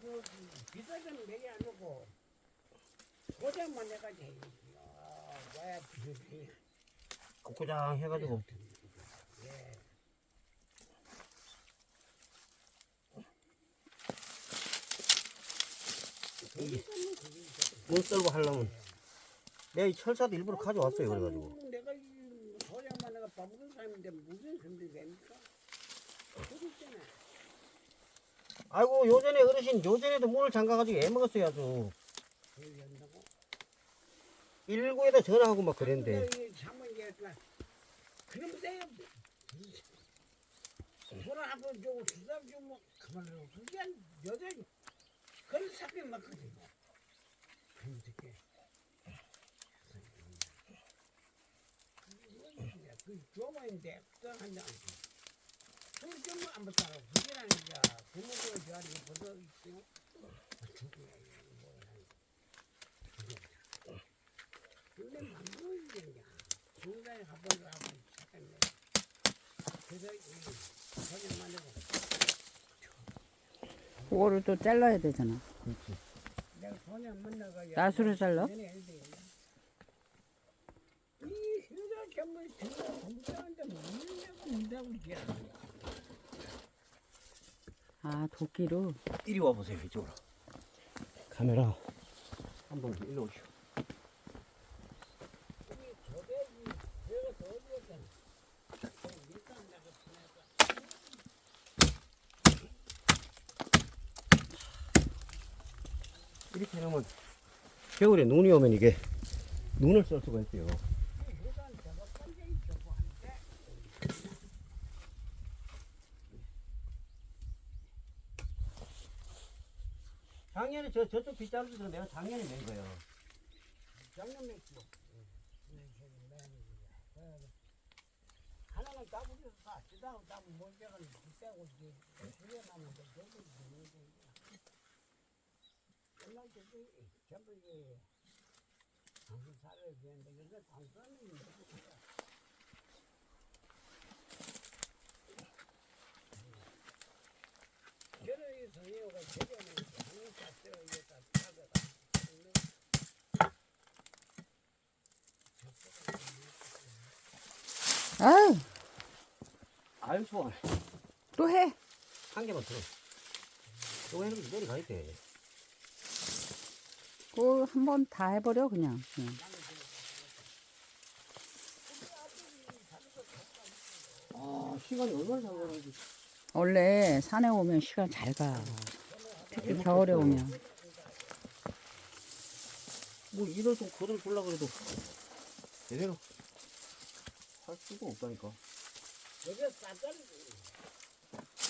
그 비싸면 내게 안 오고. 소장만 내가 제일 뭐야 비싸지 고장 해가지고. 예. 이게 눈 썰고 하려면. 내가 이 철사도 일부러 가져왔어요 그래가지고. 내가 이 소장만 내가 바보는 사람인데 무슨 선비 됩니까? 그렇잖아. 아이고 요전에 어르신 요전에도 문을 잠가가지고 애 먹었어요 아주 그걸 연다고? 119에다 전화하고 막 그랬는데. 그럼 내가 전화 한번 주고 수사 주고 그만하고 그게 여자 그런 사람이 맞거든. 그렇게. 그 조마인데 또한장 게 벌써. 근데. 중간에 하고 시작했네. 그래서 이 사진만 해고 그거를 또 잘라야 되잖아. 내가 만나가 나수로 잘라? 이 휴가 전부 전부 공장한테 문내고 문다고 지랄이야. 아, 도끼로. 이리 와보세요 이쪽으로 카메라 한번 일로 오시오 이. 이렇게 해놓으면 겨울에 눈이 오면 이게 눈을 썰 수가 있어요 이 휴가 저거 완전히 저거 한데. 작년에 저 저쪽 빗자루도 내가 작년에 낸 거예요 작년 맺고. 하나는 따블에서 사, 지다고 따블 몰려가는 비싸고 이제 두개 남는데 저기 있는 거. 옛날 저기 전부 이게 방송 살아야 되는데 요새 방송은 누구야? 저는 이 성의호가 제대로 한국 자체가 이게 다 타더라. 아유, 아유 좋아 또 해. 한 개만 들어 이거 해놓으면 내려가야 돼 그거 한번 다 해버려, 그냥. 그냥. 아 시간이 얼마나 잘 가는지 원래 산에 오면 시간 잘 가. 특히 겨울에 오면. 뭐 일을 좀 거들 주려고 그래도 제대로 할 수가 없다니까 요새 쌀쌀이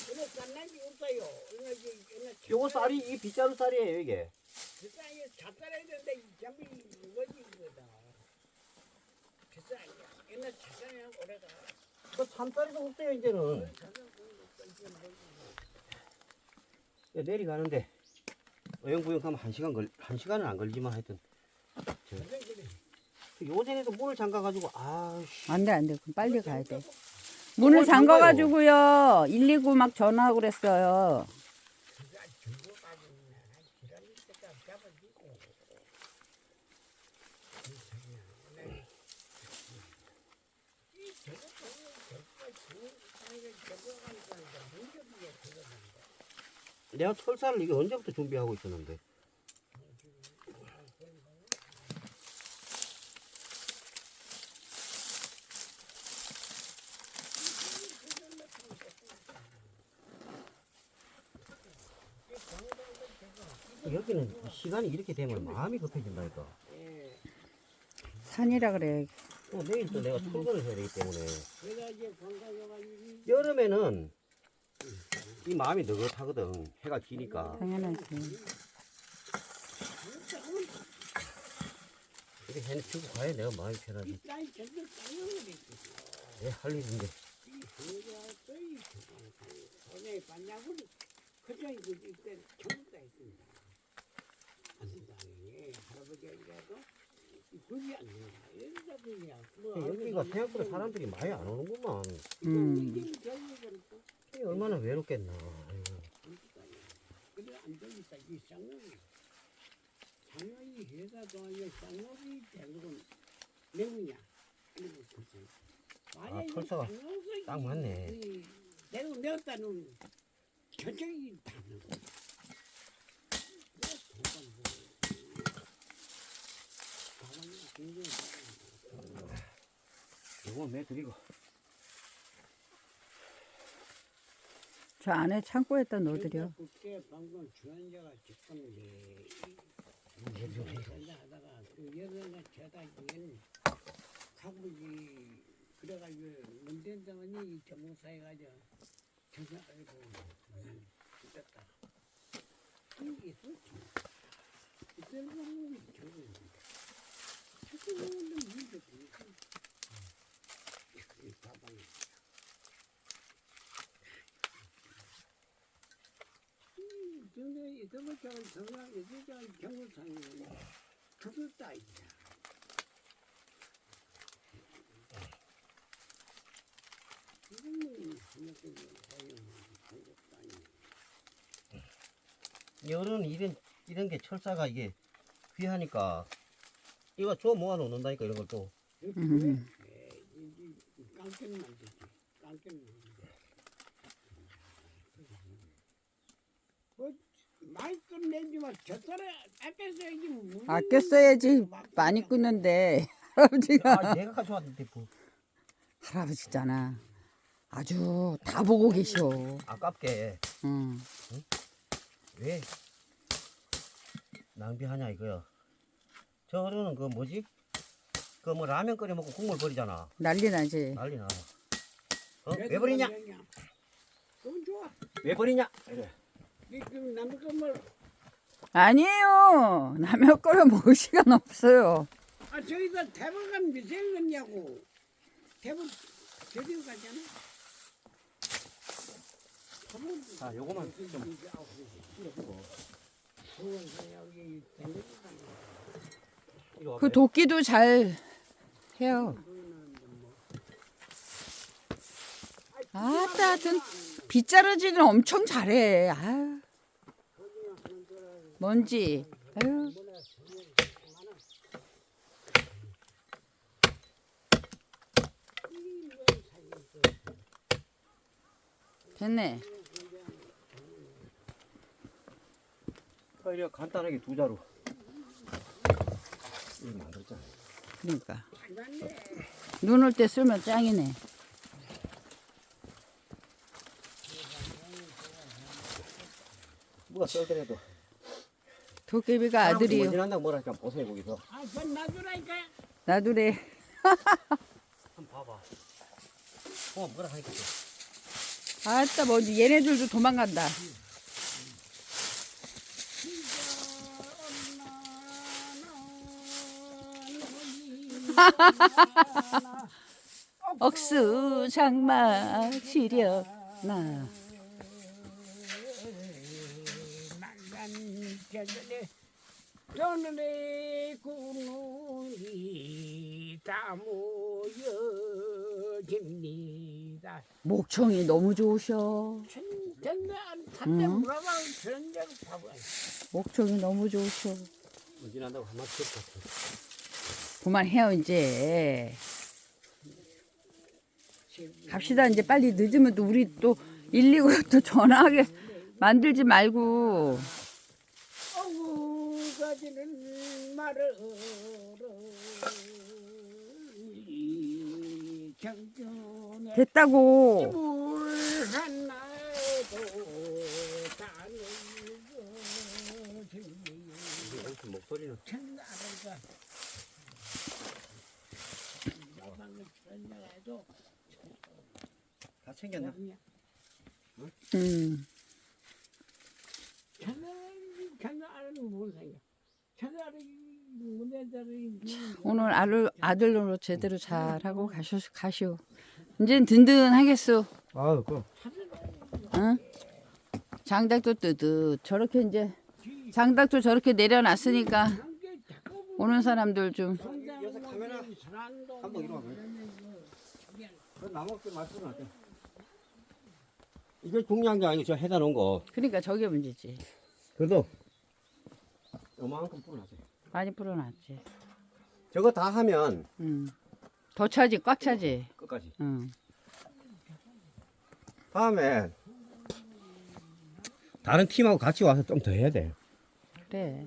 요새 쌀날이 없어요. 얼마 지 얼마 요거 쌀이 이 빗자루 쌀이에요 이게 비싸게 잣쌀해야 되는데 이 전부 이거지 이거다. 비싸야. 옛날 잣쌀이랑 오래가. 그 산쌀이도 없어요 이제는 야, 내려가는데 어영부영 하면 한 시간 걸, 한 시간은 안 걸리지만 하여튼 그 요전에도 문을 잠가가지고 아씨 안 돼, 안 돼. 그럼 빨리 가야 돼. 문을 잠가가지고요. 119막 전화하고 그랬어요. 내가 철사를 이게 언제부터 준비하고 있었는데 여기는 시간이 이렇게 되면 마음이 급해진다니까 산이라 그래. 또 내일 또 내가 출근을 해야 되기 때문에 여름에는 이 마음이 느긋하거든 해가 기니까 당연하지. 이렇게 해주고 가야 내가 마음이 편하지 이 쌀이 전부 쌀용이 내할 일인데 할아버지가 그게 안 된다. 뭐 여기가 생각보다 사람들이 많이 안 오는구만 음. 이게 결국은 또 이게 얼마나 외롭겠나 아이고. 그래 안. 이 쌍놈이. 쌍놈이 대부분 내우냐. 만약에 철사가 딱 맞네. 이 내고 내었다는 결정이 다는 거. 가만히 굉장히 이건 매 드리고. 저 안에 창고에다 넣어드려. 주연자가 하다가 그 가구지 그래가지고 이 가서 전사 아이고 죽었다. 이게. 이때는 저거 근데 아니고. 여름 이런 이런 게 철사가 이게 귀하니까 이거 줘 모아 놓는다니까 이런 걸 또. 음. 깡깨 만들지. 깡깨 만들지. 뭐 많이 끝내지만 저තර에 아껴 써야지. 뭐. 아껴 써야지 많이 끊는데 할아버지가 아 내가 가져왔는데 뭐 할아버지잖아. 아주 다 보고 계셔. 아깝게 응. 왜 낭비하냐 이거야. 저거는 그 뭐지? 그 뭐 라면 끓여 먹고 국물 버리잖아. 난리 나지. 난리 나. 어? 왜 버리냐? 그건 좋아. 왜 버리냐? 이래. 이 지금 남의 것만 아니에요. 라면 끓여 먹을 시간 없어요. 아 저기다 대법관 미생 갔냐고. 대법 제대로 가잖아. 자, 요거만 좀. 그 도끼도 잘 해요. 아따, 하여튼 빗자루질은 엄청 잘해. 아 먼지. 아유. 됐네. 아, 이래 간단하게 두 자루. 이거. 그러니까. 눈 올 때 쓰면 짱이네. 누가 썰더라도. 도깨비가 아들이요. 먼지난다고 뭐랄까 보세요 거기서. 아, 그건 놔두라니까. 나두래. 한번 봐봐. 어 뭐라 하니까. 또. 아따 먼지 얘네들도 도망간다. 억수 장마 시려나. 저늘에 구름이 다 모여집니다. 목청이 너무 좋으셔. 응. 물어봐 봐봐. 목청이 너무 좋으셔. 한마디 들었다. 그만해요 이제. 갑시다 이제 빨리 늦으면 또 우리 또 119로 또 전화하게 만들지 말고. 가지는 말을 됐다고. 목소리는 다 챙겼나? 음. 오늘 아들, 아들로 제대로 잘 하고 가셔, 가시오 이젠 든든하겠소 아유 그럼. 응? 장닭도 뜨듯 저렇게 이제 장닭도 저렇게 내려놨으니까 오는 사람들 좀 여기서 카메라 한번 이리 와봐. 그 나무께 말씀 할게. 이게 중요한 게 아니고 저 해다 놓은 거. 그러니까 저게 문제지 그래도 요만큼 뿌려놨어요. 많이 풀어놨지. 저거 다 하면 응. 더 차지, 꽉 차지. 끝까지. 응. 다음에 다른 팀하고 같이 와서 좀 더 해야 돼. 그래.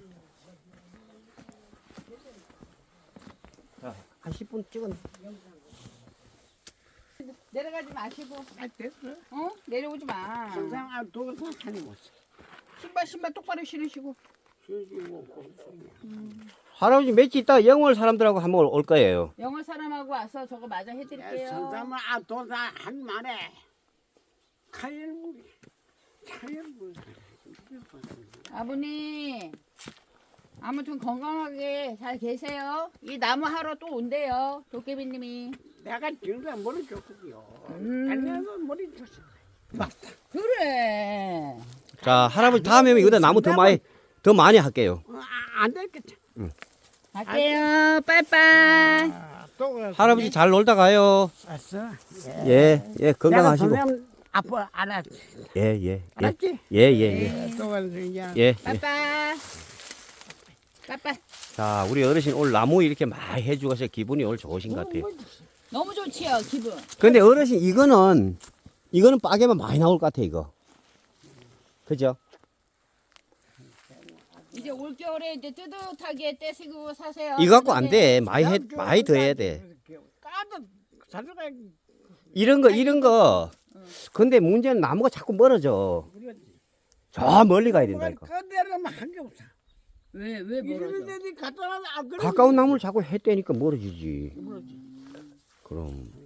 자, 한 10분 찍은. 내려가지 마시고, 아 됐어. 어? 내려오지 마. 항상 아 도가 하니 못. 신발 신발 똑바로 신으시고. 쉬지고 고생이야. 할아버지 며칠 있다가 영월 사람들하고 한번 올 거예요. 영어 사람하고 와서 저거 맞아 야, 해드릴게요. 선삼은 아 도사 한 말에 카열물이 카열물. 아버님, 아무튼 건강하게 잘 계세요. 이 나무 하러 또 온대요. 도깨비님이. 내가 지금 머리 줬거든요. 음. 안녕은 머리. 맞다. 그래. 자, 할아버지 다음에 이거다 나무 더 많이 더 많이 할게요. 어, 아, 안 되겠다. 갈게요. 빠이빠이. 아, 또 할아버지 잘 놀다 가요. 왔어. 예, 예, 건강하시고. 내가 선생님 아빠 알았지. 예, 예, 예, 알았지? 예, 예, 예, 또 그냥 예, 예. 빠이빠이. 빠이빠이. 자, 우리 어르신 오늘 나무 이렇게 많이 해주고 서 기분이 오늘 좋으신 것 같아요. 너무 좋지요, 기분. 근데 어르신 이거는 이거는 빠개면 많이 나올 것 같아 이거. 그죠? 이제 올겨울에 이제 뜨뜻하게 떼시고 사세요. 이거 갖고 안 돼. 많이 해, 많이 더 해야 돼. 까도 자주가 이런 거 이런 거. 근데 문제는 나무가 자꾸 멀어져. 저 멀리 가야 된다니까. 그대로만 한게 없어. 왜, 왜 이러는 데니 갖다 놔. 안 그러면 가까운 나무를 자꾸 했다니까 멀어지지. 멀어지. 그럼